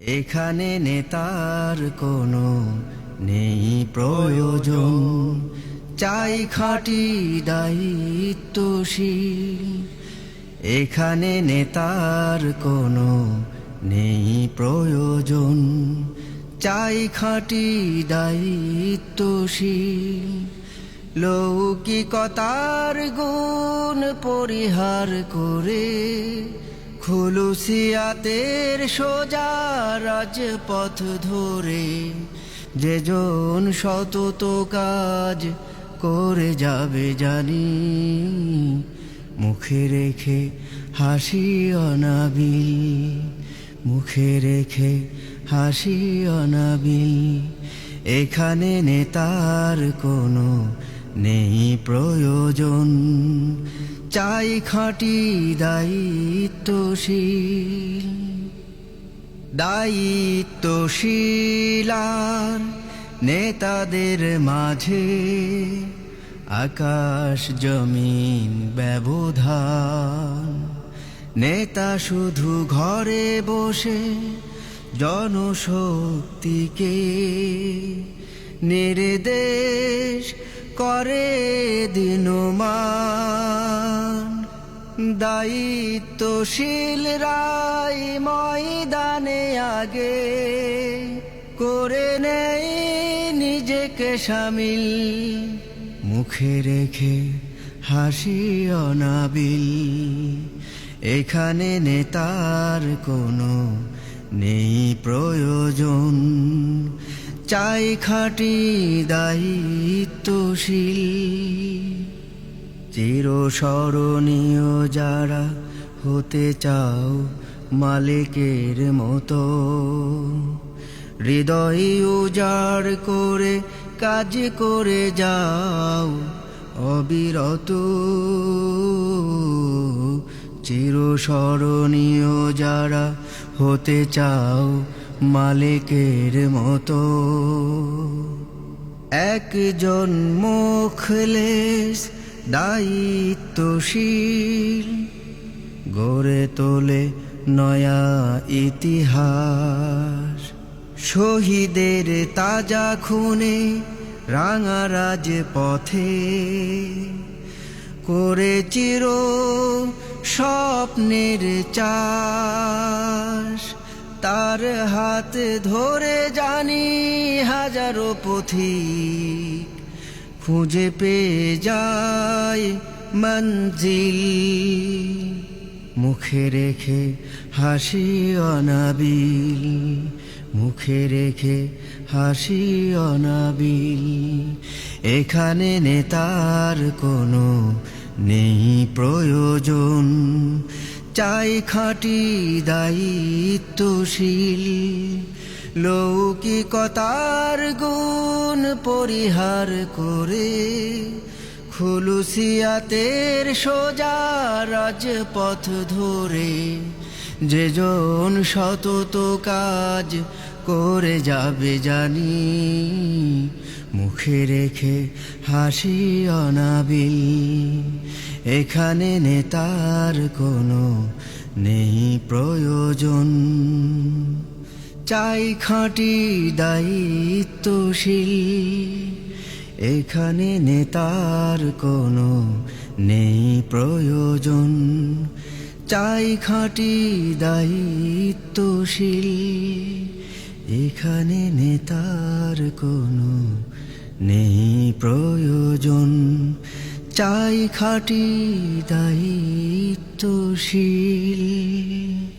এখানে নেতার কোনো নেই প্রয়োজন। চাই খাঁটি দায়িত্বশীল। এখানে নেতার কোনো নেই প্রয়োজন। চাই খাঁটি দায়িত্বশীল। লৌকিকতার গুণ পরিহার করে খুলুসিয়াতের সোজা রাজপথ ধরে যেজন সতত কাজ করে যাবে জানি। মুখে রেখে হাসি অনাবিল, মুখে রেখে হাসি অনাবিল। এখানে নেতার কোনো নেই প্রয়োজন। চাই খাঁটি দায়িত্বশীল। দায়িত্বশীলার নেতাদের মাঝে আকাশ জমিন ব্যবধান। নেতা শুধু ঘরে বসে জনশক্তিকে নির্দেশ করে দিনমান। দায়িত্বশীল রাই ময়দানে আগে করে নেই নিজেকে সামিল। মুখে রেখে হাসি অনাবিল। এখানে নেতার কোনো নেই প্রয়োজন। চাই খাঁটি দায়িত্বশীল। চিরস্মরণীয় যারা হতে চাও মালিকের মতো। হৃদয় উজাড় করে, কাজ করে যাও অবিরত। চিরস্মরণীয় যারা হতে চাও মালিকের মতো। একজন মুখলেস দায়িত্বশীল, গড়ে তোলে নয়া ইতিহাস। শহীদের তাজা খুনে রাঙারাজ পথে করে চির স্বপ্নের চাষ। তার হাত ধরে জানি হাজারো পথিক খুঁজে পেয়ে যায় মঞ্জিল। মুখে রেখে হাসি অনাবিল। মুখে রেখে হাসি অনাবিল। এখানে নেতার কোনো নেই প্রয়োজন। চাই খাঁটি দায়িত্বশীল। লৌকিকতার গুণ পরিহার করে খুলুসিয়াতের সোজা রাজপথ ধরে যেজন সতত কাজ করে যাবে জানি মুখে রেখে হাসি অনাবিল। এখানে নেতার কোনো নেই প্রয়োজন। চাই খাঁটি দায়িত্বশীল। এখানে নেতার কোনো নেই প্রয়োজন। চাই খাঁটি দায়িত্বশীল। এখানে নেতার কোনো নেই প্রয়োজন। চাই খাঁটি দায়িত্বশীল।